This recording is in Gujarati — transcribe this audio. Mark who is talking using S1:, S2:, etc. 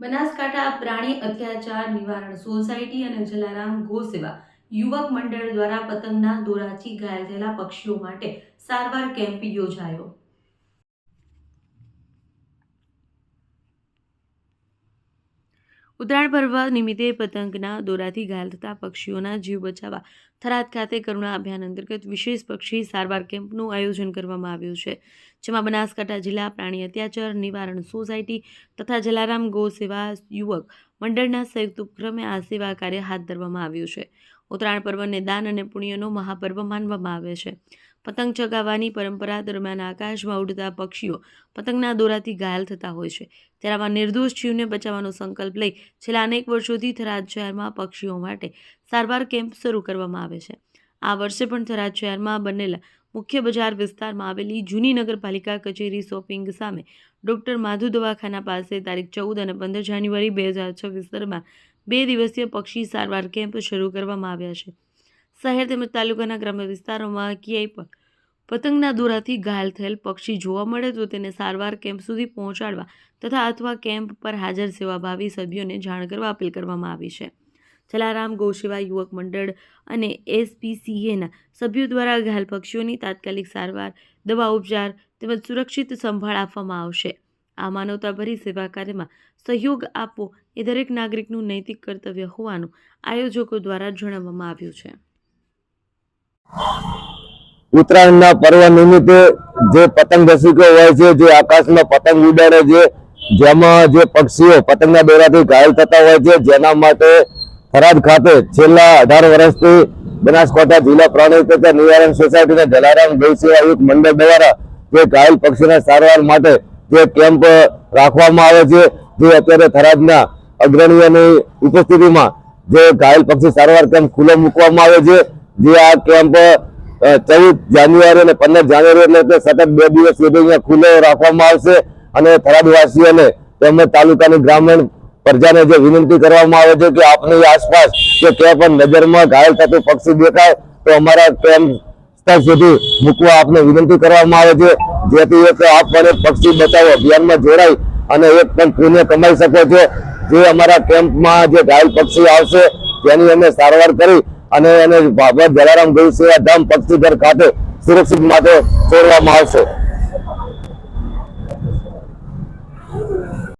S1: બનાસકાંઠા પ્રાણી અત્યાચાર નિવારણ સોસાયટી અને જલારામ ગોસેવા યુવક મંડળ દ્વારા પતંગના દોરાથી ઘાયલ થયેલા પક્ષીઓ માટે સારવાર કેમ્પ યોજાયો. ઉત્તરાયણ પર્વ નિમિત્તે પતંગના દોરાથી ઘાયલ થતા પક્ષીઓના જીવ બચાવવા થરાદ ખાતે કરુણા અભિયાન અંતર્ગત વિશેષ પક્ષી સારવાર કેમ્પનું આયોજન કરવામાં આવ્યું છે, જેમાં બનાસકાંઠા જિલ્લા પ્રાણી અત્યાચાર નિવારણ સોસાયટી તથા જલારામ ગો સેવા યુવક મંડળના સંયુક્ત ઉપક્રમે આ સેવા કાર્ય હાથ ધરવામાં આવ્યું છે. ઉત્તરાયણ પર્વને દાન અને પુણ્યનો મહાપર્વ માનવામાં આવે છે. પતંગ ચગાવવાની પરંપરા દરમિયાન આકાશમાં ઉડતા પક્ષીઓ પતંગના દોરાથી ઘાયલ થતા હોય છે. ત્યારે આવા નિર્દોષ જીવને બચાવવાનો સંકલ્પ લઈ છેલ્લા અનેક વર્ષોથી થરાદ શહેરમાં પક્ષીઓ માટે સારવાર કેમ્પ શરૂ કરવામાં આવે છે. આ વર્ષે પણ થરાદ શહેરમાં બનેલા મુખ્ય બજાર વિસ્તારમાં આવેલી જૂની નગરપાલિકા કચેરી શોપિંગ સામે ડૉક્ટર માધુ દવાખાના પાસે તારીખ ચૌદ અને પંદર જાન્યુઆરી બે હજાર છવ્વીસ દરમિયાન બે દિવસીય પક્ષી સારવાર કેમ્પ શરૂ કરવામાં આવ્યા છે. શહેર તેમજ તાલુકાના ગ્રામ્ય વિસ્તારોમાં ક્યાંય પણ પતંગના દોરાથી ઘાયલ થયેલ પક્ષી જોવા મળે તો તેને સારવાર કેમ્પ સુધી પહોંચાડવા તથા અથવા કેમ્પ પર હાજર સેવાભાવી સભ્યોને જાણ કરવા અપીલ કરવામાં આવી છે. જલારામ ગૌસેવા યુવક મંડળ અને એસપીસીએના સભ્યો દ્વારા ઘાયલ પક્ષીઓની તાત્કાલિક સારવાર, દવા ઉપચાર તેમજ સુરક્ષિત સંભાળ આપવામાં આવશે. આ માનવતાભરી સેવા કાર્યમાં સહયોગ આપવો એ દરેક નાગરિકનું નૈતિક કર્તવ્ય હોવાનું આયોજકો દ્વારા જણાવવામાં આવ્યું છે.
S2: ઉત્તરાયણના પર્વ નિમિત્તે જે પતંગ રસિકો હોય છે, જે આકાશમાં પતંગ ઉડાડે છે, જેમાં જે પક્ષીઓ પતંગના દોરાથી ઘાયલ થતા હોય છે, જેના માટે થરાદ ખાતે છેલ્લા અઢાર વર્ષથી બનાસકાંઠા જિલ્લા પ્રાણી નિવારણ સોસાયટીના જલારામ ગૌ સેવા મંડળ દ્વારા જે ઘાયલ પક્ષીના સારવાર માટે જે કેમ્પ રાખવામાં આવે છે, જે અત્યારે થરાદના અગ્રણીઓની ઉપસ્થિતિમાં જે ઘાયલ પક્ષી સારવાર કેમ્પ ખુલ્લો મૂકવામાં આવે છે. જે આ કેમ્પ ચૌદ જાન્યુઆરી અને પંદર જાન્યુઆરી એટલે સતત બે દિવસ સુધી અહીંયા ખુલ્લો રાખવામાં આવશે અને થરાદવાસીઓને તેમજ તાલુકાની ગ્રામીણ પ્રજાને જે વિનંતી કરવામાં આવે છે કે આપની આસપાસ કે ક્યાં પણ નજરમાં ઘાયલ થતું પક્ષી દેખાય, તો અમારા કેમ્પ સ્થળ સુધી મૂકવા આપને વિનંતી કરવામાં આવે છે. જેથી એક આપ પણ પક્ષી બચાવ અભિયાનમાં જોડાય અને એક પણ પુણ્ય કમાઈ શકો છો. જે અમારા કેમ્પમાં જે ઘાયલ પક્ષી આવશે, તેની અમે સારવાર કરી અને એને બાબા જલારામ ગયું સેવા ધામ પક્ષીઘર ખાતે સુરક્ષિત માટે છોડવામાં આવશે.